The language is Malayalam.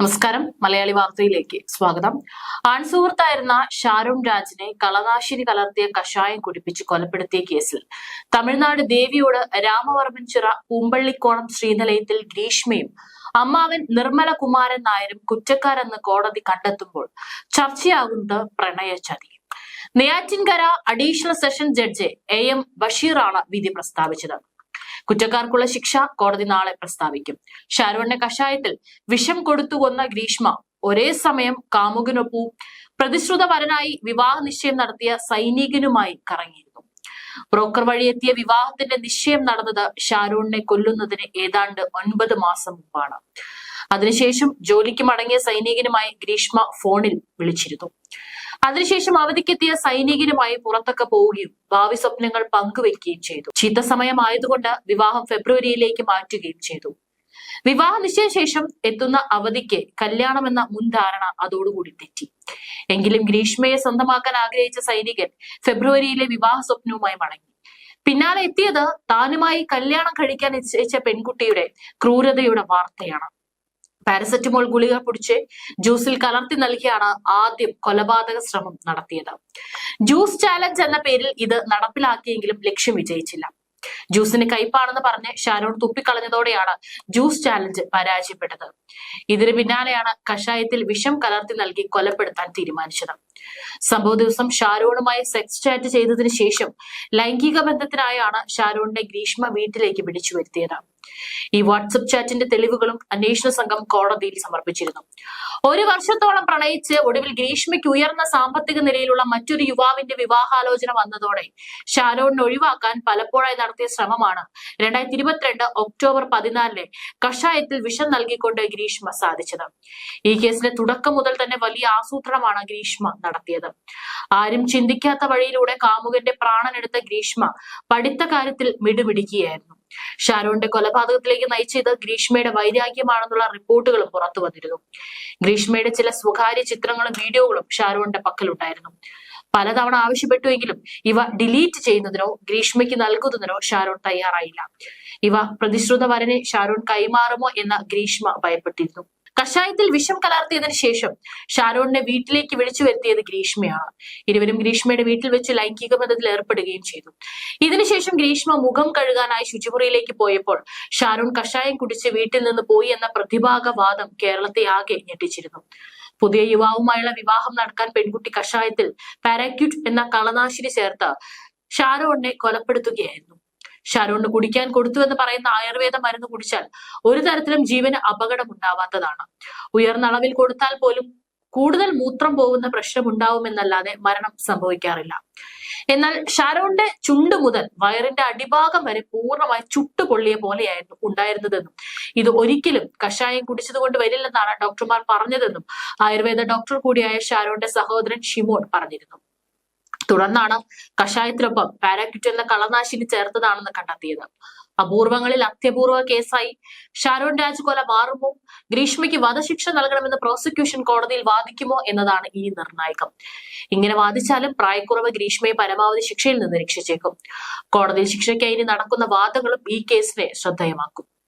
നമസ്കാരം. മലയാളി വാർത്തയിലേക്ക് സ്വാഗതം. ആൺസുഹൃത്തായിരുന്ന ഷാരൂൺ രാജിനെ കളനാശിനി കലർത്തിയ കഷായം കുടിപ്പിച്ച് കൊലപ്പെടുത്തിയ കേസിൽ തമിഴ്നാട് ദേവിയോട് രാമവർമ്മൻ ചിറ പൂമ്പള്ളിക്കോണം ശ്രീനിലയത്തിൽ ഗ്രീഷ്മയും അമ്മാവൻ നിർമ്മല കുമാരൻ നായരും കുറ്റക്കാരെന്ന് കോടതി കണ്ടെത്തുമ്പോൾ ചർച്ചയാകുന്നത് പ്രണയചതി Neyyattinkara additional session judge A M ബഷീറാണ് വിധി പ്രസ്താവിച്ചത്. കുറ്റക്കാർക്കുള്ള ശിക്ഷ കോടതി നാളെ പ്രസ്താവിക്കും. ഷാരൂണിന്റെ കഷായത്തിൽ വിഷം കൊടുത്തു കൊന്ന ഗ്രീഷ്മ ഒരേ സമയം കാമുകനൊപ്പവും പ്രതിശ്രുത വരനായി വിവാഹ നിശ്ചയം നടത്തിയ സൈനികനുമായി കറങ്ങിയിരുന്നു. ബ്രോക്കർ വഴി എത്തിയ വിവാഹത്തിന്റെ നിശ്ചയം നടന്നത് ഷാരൂണിനെ കൊല്ലുന്നതിന് ഏതാണ്ട് ഒൻപത് മാസം മുമ്പാണ്. അതിനുശേഷം ജോലിക്ക് മടങ്ങിയ സൈനികനുമായി ഗ്രീഷ്മ ഫോണിൽ വിളിച്ചിരുന്നു. അതിനുശേഷം അവധിക്കെത്തിയ സൈനികനുമായി പുറത്തൊക്കെ പോവുകയും ഭാവി സ്വപ്നങ്ങൾ പങ്കുവെക്കുകയും ചെയ്തു. ചീത്ത സമയമായതുകൊണ്ട് വിവാഹം ഫെബ്രുവരിയിലേക്ക് മാറ്റുകയും ചെയ്തു. വിവാഹ നിശ്ചയശേഷം എത്തുന്ന അവധിക്ക് കല്യാണം എന്ന മുൻധാരണ അതോടുകൂടി തെറ്റി. എങ്കിലും ഗ്രീഷ്മയെ സ്വന്തമാക്കാൻ ആഗ്രഹിച്ച സൈനികൻ ഫെബ്രുവരിയിലെ വിവാഹ സ്വപ്നവുമായി മടങ്ങി. പിന്നാലെ എത്തിയത് താനുമായി കല്യാണം കഴിക്കാൻ നിശ്ചയിച്ച പെൺകുട്ടിയുടെ ക്രൂരതയുടെ വാർത്തയാണ്. പാരസെറ്റമോൾ ഗുളിക പൊടിച്ച് ജ്യൂസിൽ കലർത്തി നൽകിയാണ് ആദ്യം കൊലപാതക ശ്രമം നടത്തിയത്. ജ്യൂസ് ചാലഞ്ച് എന്ന പേരിൽ ഇത് നടപ്പിലാക്കിയെങ്കിലും ലക്ഷ്യം വിജയിച്ചില്ല. ജ്യൂസിന് കയ്പാണെന്ന് പറഞ്ഞ് ഷാരോൺ തുപ്പിക്കളഞ്ഞതോടെയാണ് ജ്യൂസ് ചാലഞ്ച് പരാജയപ്പെട്ടത്. ഇതിന് പിന്നാലെയാണ് കഷായത്തിൽ വിഷം കലർത്തി നൽകി കൊലപ്പെടുത്താൻ തീരുമാനിച്ചത്. സംഭവ ദിവസം ഷാരോണുമായി സെക്സ് ചാറ്റ് ചെയ്തതിന് ശേഷം ലൈംഗിക ബന്ധത്തിനായാണ് ഷാരോണിനെ ഗ്രീഷ്മ വീട്ടിലേക്ക് പിടിച്ചു വരുത്തിയത്. ഈ വാട്സപ്പ് ചാറ്റിന്റെ തെളിവുകളും അന്വേഷണ സംഘം കോടതിയിൽ സമർപ്പിച്ചിരുന്നു. ഒരു വർഷത്തോളം പ്രണയിച്ച് ഒടുവിൽ ഗ്രീഷ്മയ്ക്ക് ഉയർന്ന സാമ്പത്തിക നിലയിലുള്ള മറ്റൊരു യുവാവിന്റെ വിവാഹാലോചന വന്നതോടെ ഷാരോണിനെ ഒഴിവാക്കാൻ പലപ്പോഴായി നടത്തിയ ശ്രമമാണ് രണ്ടായിരത്തി ഇരുപത്തിരണ്ട് ഒക്ടോബർ പതിനാലിന് കഷായത്തിൽ വിഷം നൽകിക്കൊണ്ട് ഗ്രീഷ്മ സാധിച്ചത്. ഈ കേസിന്റെ തുടക്കം മുതൽ തന്നെ വലിയ ആസൂത്രണമാണ് ഗ്രീഷ്മ നടത്തിയത്. ആരും ചിന്തിക്കാത്ത വഴിയിലൂടെ കാമുകന്റെ പ്രാണനെടുത്ത ഗ്രീഷ്മ പഠിത്ത കാര്യത്തിൽ മിടുപിടിക്കുകയായിരുന്നു. ഷാരോന്റെ കൊലപാതകത്തിലേക്ക് നയിച്ചത് ഗ്രീഷ്മയുടെ വൈരാഗ്യമാണെന്നുള്ള റിപ്പോർട്ടുകളും പുറത്തു വന്നിരുന്നു. ഗ്രീഷ്മയുടെ ചില സ്വകാര്യ ചിത്രങ്ങളും വീഡിയോകളും ഷാരോന്റെ പക്കലുണ്ടായിരുന്നു. പലതവണ ആവശ്യപ്പെട്ടുവെങ്കിലും ഇവ ഡിലീറ്റ് ചെയ്യുന്നതിനോ ഗ്രീഷ്മയ്ക്ക് നൽകുന്നതിനോ ഷാരോൺ തയ്യാറായില്ല. ഇവ പ്രതിശ്രുത വരനെ ഷാരോൺ കൈമാറുമോ എന്ന ഗ്രീഷ്മ ഭയപ്പെട്ടിരുന്നു. കഷായത്തിൽ വിഷം കലർത്തിയതിനു ശേഷം ഷാരോണിനെ വീട്ടിലേക്ക് വിളിച്ചു വരുത്തിയത് ഗ്രീഷ്മയാണ്. ഇരുവരും ഗ്രീഷ്മയുടെ വീട്ടിൽ വെച്ച് ലൈംഗിക ബന്ധത്തിൽ ഏർപ്പെടുകയും ചെയ്തു. ഇതിനുശേഷം ഗ്രീഷ്മ മുഖം കഴുകാനായി ശുചിമുറിയിലേക്ക് പോയപ്പോൾ ഷാരോൺ കഷായം കുടിച്ച് വീട്ടിൽ നിന്ന് പോയി എന്ന പ്രതിഭാഗവാദം കേരളത്തെ ആകെ ഞെട്ടിച്ചിരുന്നു. പുതിയ യുവാവുമായുള്ള വിവാഹം നടക്കാൻ പെൺകുട്ടി കഷായത്തിൽ പാരാക്യൂട്ട് എന്ന കളനാശിനി ചേർത്ത് ഷാരോണിനെ കൊലപ്പെടുത്തുകയായിരുന്നു. ഷാരോണിന് കുടിക്കാൻ കൊടുത്തു എന്ന് പറയുന്ന ആയുർവേദ മരുന്ന് കുടിച്ചാൽ ഒരു തരത്തിലും ജീവന് അപകടം ഉണ്ടാവാത്തതാണ് ഉയർന്ന അളവിൽ കൊടുത്താൽ പോലും കൂടുതൽ മൂത്രം പോകുന്ന പ്രശ്നം ഉണ്ടാവുമെന്നല്ലാതെ മരണം സംഭവിക്കാറില്ല. എന്നാൽ ഷാരോണിന്റെ ചുണ്ട് മുതൽ വയറിന്റെ അടിഭാഗം വരെ പൂർണമായി ചുട്ടുപൊള്ളിയ പോലെയായിരുന്നു ഉണ്ടായിരുന്നതെന്നും ഇത് ഒരിക്കലും കഷായം കുടിച്ചതുകൊണ്ട് വരില്ലെന്നാണ് ഡോക്ടർമാർ പറഞ്ഞതെന്നും ആയുർവേദ ഡോക്ടർ കൂടിയായ ഷാരോണിന്റെ സഹോദരൻ ഷിമോൺ പറഞ്ഞിരുന്നു. തുടർന്നാണ് കഷായത്തിനൊപ്പം പാരാക്യൂറ്റ് എന്ന കളനാശിനി ചേർത്തതാണെന്ന് കണ്ടെത്തിയത്. അപൂർവങ്ങളിൽ അത്യപൂർവ കേസായി ഷാരോൺ രാജ് കൊല മാറുമോ? ഗ്രീഷ്മയ്ക്ക് വധശിക്ഷ നൽകണമെന്ന് പ്രോസിക്യൂഷൻ കോടതിയിൽ വാദിക്കുമോ എന്നതാണ് ഈ നിർണായകം. ഇങ്ങനെ വാദിച്ചാലും പ്രായക്കുറവ് ഗ്രീഷ്മയെ പരമാവധി ശിക്ഷയിൽ നിന്ന് രക്ഷിച്ചേക്കും. കോടതി ശിക്ഷയ്ക്കായി നടക്കുന്ന വാദങ്ങളും ഈ കേസിനെ ശ്രദ്ധേയമാക്കും.